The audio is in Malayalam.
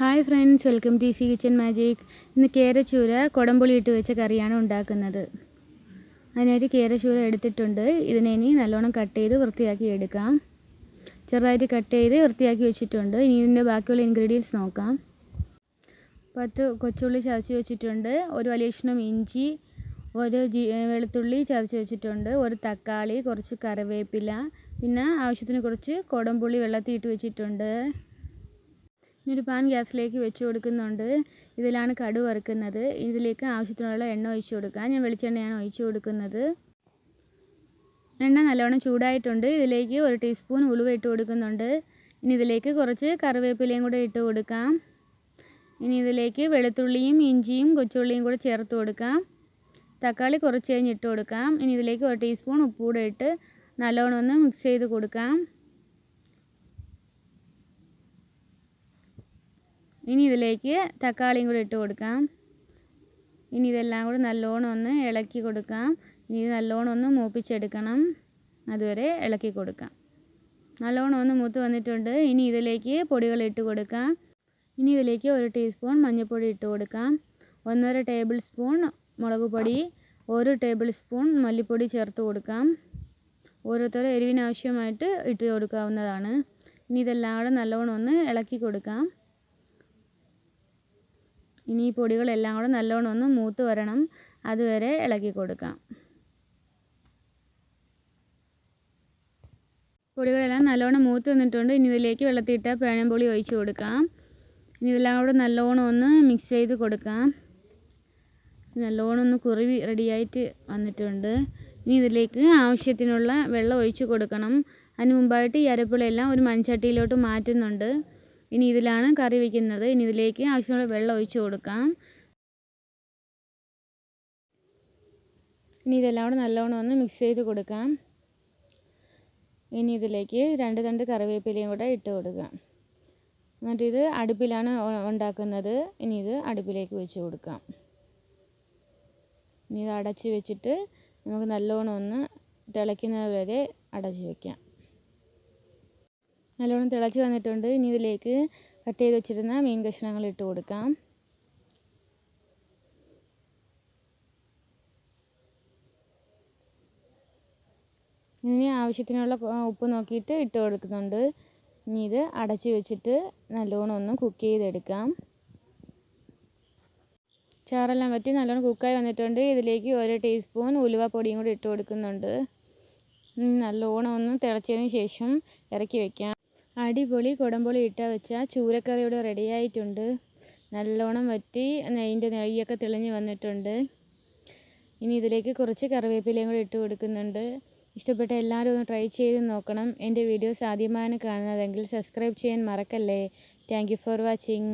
Hi friends welcome to C kitchen magic ഇന്ന് കേരച്ചൂര കുടംപുളി ഇട്ട് വെച്ച കറിയാണ് ഉണ്ടാക്കുന്നത്. അതിനായിട്ട് കേരച്ചൂര എടുത്തിട്ടുണ്ട്. ഇതിനെ ഇനി നല്ലോണം കട്ട് ചെയ്ത് വൃത്തിയാക്കി എടുക്കാം. ചെറുതായിട്ട് കട്ട് ചെയ്ത് വൃത്തിയാക്കി വെച്ചിട്ടുണ്ട്. ഇനി ഇതിന്റെ ബാക്കിയുള്ള ഇൻഗ്രീഡിയൻസ് നോക്കാം. പത്ത് കൊച്ചുള്ളി ചതച്ച് വെച്ചിട്ടുണ്ട്. ഒരു വലിയ ഇഞ്ചി ഒരു വെളുത്തുള്ളി ചതച്ച് വെച്ചിട്ടുണ്ട്. ഒരു തക്കാളി കുറച്ച് കറിവേപ്പില പിന്നെ ആവശ്യത്തിന് കുറച്ച് കുടംപുളി വെള്ളത്തിൽ ഇട്ട് വെച്ചിട്ടുണ്ട്. ഒരു പാൻ ഗ്യാസിലേക്ക് വെച്ച് കൊടുക്കുന്നുണ്ട്. ഇതിലാണ് കടു വറുക്കുന്നത്. ഇതിലേക്ക് ആവശ്യത്തിനുള്ള എണ്ണ ഒഴിച്ച് കൊടുക്കാം. ഞാൻ വെളിച്ചെണ്ണയാണ് ഒഴിച്ച് കൊടുക്കുന്നത്. എണ്ണ നല്ലോണം ചൂടായിട്ടുണ്ട്. ഇതിലേക്ക് ഒരു ടീസ്പൂൺ ഉലുവ ഇട്ട് കൊടുക്കുന്നുണ്ട്. ഇനി ഇതിലേക്ക് കുറച്ച് കറിവേപ്പിലയും കൂടെ ഇട്ട് കൊടുക്കാം. ഇനി ഇതിലേക്ക് വെളുത്തുള്ളിയും ഇഞ്ചിയും കൊച്ചുള്ളിയും കൂടെ ചേർത്ത് കൊടുക്കാം. തക്കാളി കുറച്ച് കഴിഞ്ഞ് ഇട്ട് കൊടുക്കാം. ഇനി ഇതിലേക്ക് ഒരു ടീസ്പൂൺ ഉപ്പ് കൂടെ ഇട്ട് നല്ലോണം ഒന്ന് മിക്സ് ചെയ്ത് കൊടുക്കാം. ഇനി ഇതിലേക്ക് തക്കാളിയും കൂടി ഇട്ട് കൊടുക്കാം. ഇനി ഇതെല്ലാം കൂടി നല്ലോണം ഒന്ന് ഇളക്കി കൊടുക്കാം. ഇനി ഇത് നല്ലോണം ഒന്ന് മൂപ്പിച്ചെടുക്കണം. അതുവരെ ഇളക്കി കൊടുക്കാം. നല്ലോണം ഒന്ന് മൂത്ത് വന്നിട്ടുണ്ട്. ഇനി ഇതിലേക്ക് പൊടികൾ ഇട്ട് കൊടുക്കാം. ഇനി ഇതിലേക്ക് ഒരു ടീസ്പൂൺ മഞ്ഞൾപ്പൊടി ഇട്ട് കൊടുക്കാം. ഒന്നര ടേബിൾ സ്പൂൺ മുളക് പൊടി ഒരു ടേബിൾ സ്പൂൺ മല്ലിപ്പൊടി ചേർത്ത് കൊടുക്കാം. ഓരോരുത്തരും എരിവിനാവശ്യമായിട്ട് ഇട്ട് കൊടുക്കാവുന്നതാണ്. ഇനി ഇതെല്ലാം കൂടെ നല്ലോണം ഒന്ന് ഇളക്കി കൊടുക്കാം. ഇനി ഈ പൊടികളെല്ലാം കൂടെ നല്ലോണം ഒന്ന് മൂത്ത് വരണം. അതുവരെ ഇളക്കി കൊടുക്കാം. പൊടികളെല്ലാം നല്ലോണം മൂത്ത് വന്നിട്ടുണ്ട്. ഇനി ഇതിലേക്ക് വെള്ളത്തിയിട്ട പേനമ്പൊളി ഒഴിച്ച് കൊടുക്കാം. ഇനി ഇതെല്ലാം കൂടെ നല്ലോണം ഒന്ന് മിക്സ് ചെയ്ത് കൊടുക്കാം. നല്ലോണം ഒന്ന് കുറുവി റെഡിയായിട്ട് വന്നിട്ടുണ്ട്. ഇനി ഇതിലേക്ക് ആവശ്യത്തിനുള്ള വെള്ളം ഒഴിച്ച് കൊടുക്കണം. അതിന് മുമ്പായിട്ട് ഈ അരപ്പുളിയെല്ലാം ഒരു മൺചട്ടിയിലോട്ട് മാറ്റുന്നുണ്ട്. ഇനി ഇതിലാണ് കറി വയ്ക്കുന്നത് ഇനി ഇതിലേക്ക് ആവശ്യമുള്ള വെള്ളം ഒഴിച്ച് കൊടുക്കാം. ഇനി ഇതെല്ലാം കൂടെ നല്ലോണം ഒന്ന് മിക്സ് ചെയ്ത് കൊടുക്കാം. ഇനി ഇതിലേക്ക് രണ്ട് തണ്ട് കറിവേപ്പിലയും കൂടെ ഇട്ട് കൊടുക്കാം. എന്നിട്ട് ഇത് അടുപ്പിലാണ് ഉണ്ടാക്കുന്നത്. ഇനി ഇത് അടുപ്പിലേക്ക് വെച്ച് കൊടുക്കാം. ഇനി ഇത് അടച്ച് വെച്ചിട്ട് നമുക്ക് നല്ലോണം ഒന്ന് തിളയ്ക്കുന്നത് വരെ അടച്ച് വയ്ക്കാം നല്ലോണം തിളച്ച് വന്നിട്ടുണ്ട്. ഇനി ഇതിലേക്ക് കട്ട് ചെയ്ത് വെച്ചിരുന്ന മീൻ കഷ്ണങ്ങൾ ഇട്ട് കൊടുക്കാം. ഇനി ആവശ്യത്തിനുള്ള ഉപ്പ് നോക്കിയിട്ട് ഇട്ട് കൊടുക്കുന്നുണ്ട്. ഇനി ഇത് അടച്ച് വെച്ചിട്ട് നല്ലോണം ഒന്ന് കുക്ക് ചെയ്തെടുക്കാം. ചാറെല്ലാം വറ്റി നല്ലോണം കുക്കായി വന്നിട്ടുണ്ട്. ഇതിലേക്ക് ഒരു ടീസ്പൂൺ ഉലുവപ്പൊടിയും കൂടി ഇട്ട് കൊടുക്കുന്നുണ്ട്. നല്ലോണം ഒന്ന് തിളച്ചതിന് ശേഷം ഇറക്കി വയ്ക്കാം അടിപൊളി കുടംപുളി ഇട്ട വെച്ച. ചൂരക്കറി ഇവിടെ റെഡി ആയിട്ടുണ്ട്. നല്ലോണം വറ്റി നെയ്യിന്റെ നെയ്യൊക്കെ തെളിഞ്ഞ് വന്നിട്ടുണ്ട്. ഇനി ഇതിലേക്ക് കുറച്ച് കറിവേപ്പിലയും കൂടി ഇട്ട് കൊടുക്കുന്നുണ്ട്. ഇഷ്ടപ്പെട്ട എല്ലാവരും ഒന്ന് ട്രൈ ചെയ്ത് നോക്കണം. എന്റെ വീഡിയോസ് ആദ്യമായാണ് കാണുന്നതെങ്കിൽ സബ്സ്ക്രൈബ് ചെയ്യാൻ മറക്കല്ലേ. Thank for watching